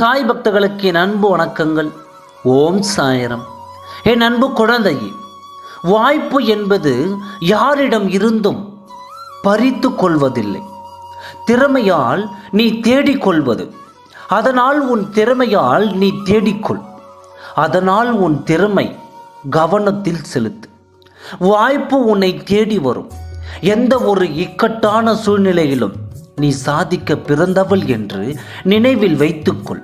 சாய் பக்தர்களுக்கு என் அன்பு வணக்கங்கள். ஓம் சாயரம். என் அன்பு குழந்தையே வாய்ப்பு என்பது யாரிடம் இருந்தும் பறித்து கொள்வதில்லை. திறமையால் நீ தேடிக்கொள்வது அதனால் உன் திறமையால் நீ தேடிக்கொள் அதனால் உன் திறமை கவனத்தில் செலுத்து. வாய்ப்பு உன்னை தேடி வரும். எந்த ஒரு இக்கட்டான சூழ்நிலையிலும் நீ சாதிக்க பிறந்தவள் என்று நினைவில் வைத்துக்கொள்.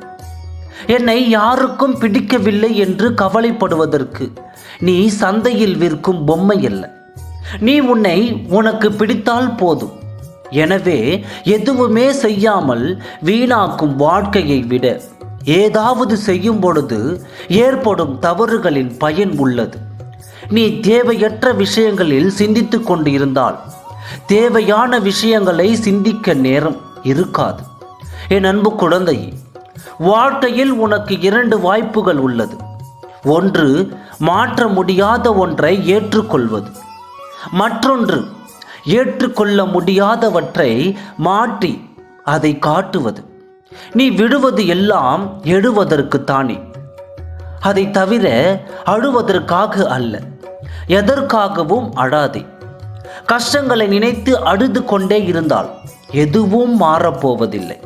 என்னை யாருக்கும் பிடிக்கவில்லை என்று கவலைப்படுவதற்கு நீ சந்தையில் விற்கும் பொம்மை அல்ல. நீ உன்னை உனக்கு பிடித்தால் போதும். எனவே எதுவுமே செய்யாமல் வீணாக்கும் வாழ்க்கையை விட ஏதாவது செய்யும் பொழுது ஏற்படும் தவறுகளின் பயன் உள்ளது. நீ தேவையற்ற விஷயங்களில் சிந்தித்து கொண்டிருந்தால் தேவையான விஷயங்களை சிந்திக்க நேரம் இருக்காது. என் அன்பு குழந்தை வாழ்க்கையில் உனக்கு இரண்டு வாய்ப்புகள் உள்ளது. ஒன்று மாற்ற முடியாத ஒன்றை ஏற்றுக்கொள்வது. மற்றொன்று ஏற்றுக்கொள்ள முடியாதவற்றை மாற்றி அதை காட்டுவது. நீ விடுவது எல்லாம் எழுவதற்கு தானே அதை தவிர அழுவதற்காக அல்ல எதற்காகவும் அழாதே. கஷ்டங்களை நினைத்து அழுது கொண்டே இருந்தால் எதுவும் மாறப்போவதில்லை.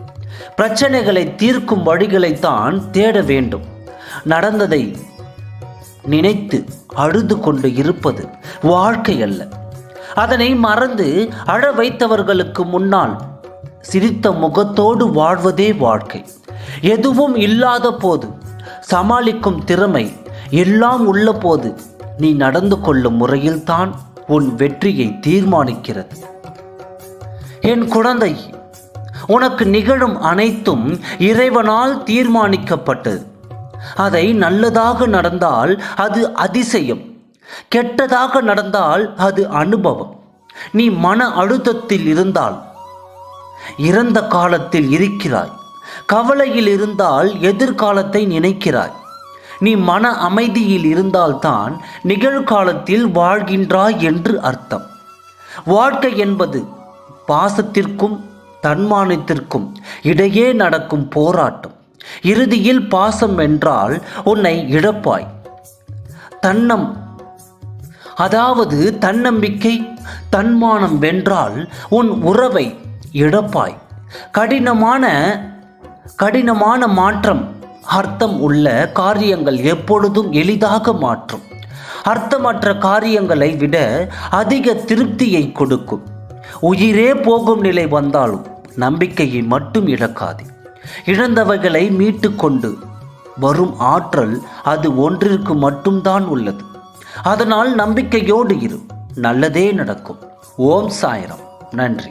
பிரச்சனைகளை தீர்க்கும் வழிகளைத்தான் தேட வேண்டும். நடந்ததை நினைத்து அழுது கொண்டு இருப்பது வாழ்க்கை அல்ல. அதனை மறந்து அழ வைத்தவர்களுக்கு முன்னால் சிரித்த முகத்தோடு வாழ்வதே வாழ்க்கை. எதுவும் இல்லாத போது சமாளிக்கும் திறமை எல்லாம் உள்ள போது நீ நடந்து கொள்ளும் முறையில்தான். உன் வெற்றியை தீர்மானிக்கிறது. என் குழந்தை உனக்கு நிகழும் அனைத்தும் இறைவனால் தீர்மானிக்கப்பட்டது. அதை நல்லதாக நடந்தால் அது அதிசயம். கெட்டதாக நடந்தால் அது அனுபவம். நீ மன அழுத்தத்தில் இருந்தால் இறந்த காலத்தில் இருக்கிறாய். கவலையில் இருந்தால் எதிர்காலத்தை நினைக்கிறாய். நீ மன அமைதியில் இருந்தால்தான் நிகழ்காலத்தில் வாழ்கின்றாய் என்று அர்த்தம். வாழ்க்கை என்பது பாசத்திற்கும் தன்மானத்திற்கும் இடையே நடக்கும் போராட்டம். இறுதியில் பாசம் என்றால் உன்னை இழப்பாய். தன்னம் அதாவது தன்னம்பிக்கை தன்மானம் வென்றால் உன் உறவை இழப்பாய். கடினமான கடினமான மாற்றம் அர்த்தம் உள்ள காரியங்கள் எப்பொழுதும் எளிதாக மாற்றும். அர்த்தமற்ற காரியங்களை விட அதிக திருப்தியை கொடுக்கும். உயிரே போகும் நிலை வந்தாலும் நம்பிக்கையை மட்டும் இழக்காது. இழந்தவைகளை மீட்டு கொண்டு வரும் ஆற்றல் அது ஒன்றிற்கு மட்டும்தான் உள்ளது. அதனால் நம்பிக்கையோடு இரு. நல்லதே நடக்கும். ஓம் சாயிரம். நன்றி.